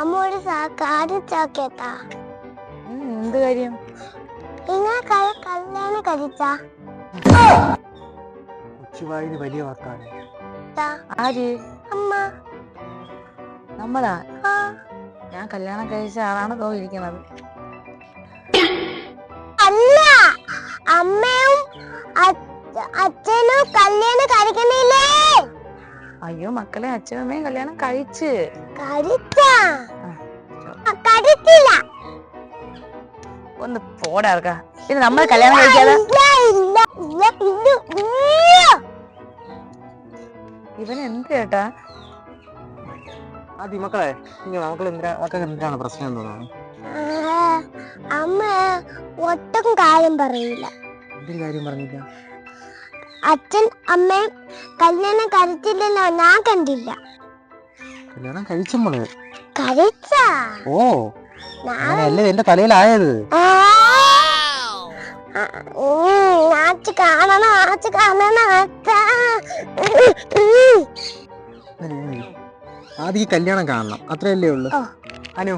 അമ്മ ഒരു സാ- കാര്യം ചോക്കേട്ടാ എന്ത് കാര്യം? നിങ്ങൾ ക- കല്യാണം കഴിച്ച? കൊച്ചുവായിന് വലിയ വാക്കാണ്. ആര്? അമ്മ. നമ്മളാ? ഞാൻ കല്യാണം കഴിച്ച ആളാണ് അല്ല. അമ്മയും അച്ഛനും കല്യാണം കഴിക്കുന്നില്ലേ അയ്യോ മക്കളെ അച്ഛനും അമ്മയും കല്യാണം കഴിച്ച്. ഒന്ന് പോടാർക്ക പിന്നെ നമ്മൾ കല്യാണം കഴിക്കാതെ ഇവൻ എന്ത് ചേട്ടാ? ആദ്യം മക്കളെ ഇങ്ങനെ മക്കൾ എന്തിനാ മക്കൾക്ക് എന്തിനാണ് പ്രശ്നം എന്ന് അമ്മ ഒട്ടും കാര്യം പറയില്ല. എന്തും കാര്യം പറഞ്ഞില്ല. അച്ഛൻ അമ്മയും കല്യാണം കഴിച്ചില്ലല്ലോ ഞാൻ കണ്ടില്ല. കല്യാണം കഴിച്ചമ്മൾ കഴിച്ച? ഓ അങ്ങനെയല്ലേ എന്റെ തലയിലായത്? ആ, ആ, ഉം, നാച്ച് കാണണം നാച്ച് കാണണം. ആദ്യം ഈ കല്യാണം കാണണം അത്രയല്ലേ ഉള്ളു? അനു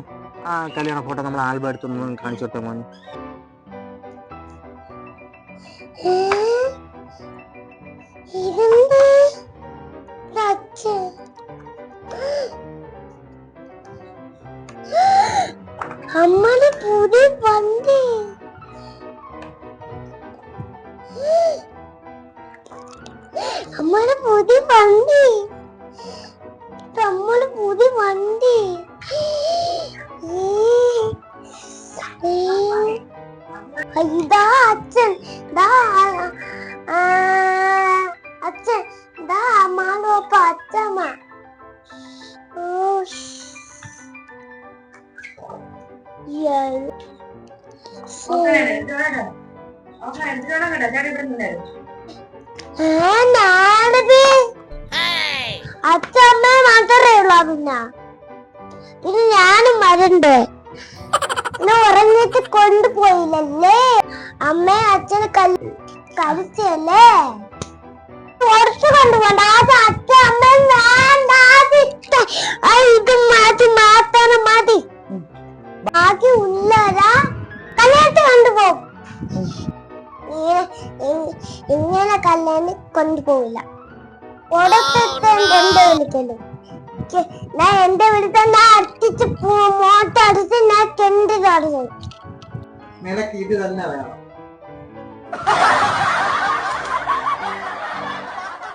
ആ കല്യാണ ഫോട്ടോ നമ്മൾ ആൽബം എടുത്തൊന്നും കാണിച്ചോട്ടെ കൊടുത്താൽ മോനെ? ഇത്. അമ്മയുടെ പുതിയ വണ്ടി അമ്മയുടെ പുതിയ വണ്ടി ഇത് അമ്മയുടെ പുതിയ വണ്ടി. ഇതാ അച്ഛൻ. ദാ നാടത് അച്ഛമ്മ മാത്രമേ ഉള്ളൂ പിന്നെ പിന്നെ ഞാനും വരണ്ടേ? പിന്നെ ഉറങ്ങിട്ട് കൊണ്ടുപോയില്ലല്ലേ? അമ്മയും അച്ഛനെ കൽ- കളിച്ചല്ലേ കുറച്ച് കൊണ്ടുപോണ്ട ആ അച്ഛൻ അമ്മയും ഉള്ളവരാ കല്യാണത്തിന് കൊണ്ടുപോകും ഇങ്ങനെ കല്യാണം കൊണ്ടുപോകില്ല എന്റെ വിളിക്കലും. ക്ക് ഞാൻ എന്റെ വിളിച്ച ഞാൻ അടിച്ച് മോട്ടടിച്ച് ഞാൻ കെണ്ടി തുടങ്ങി നിനക്ക് ഇത് തന്നെ വേണം.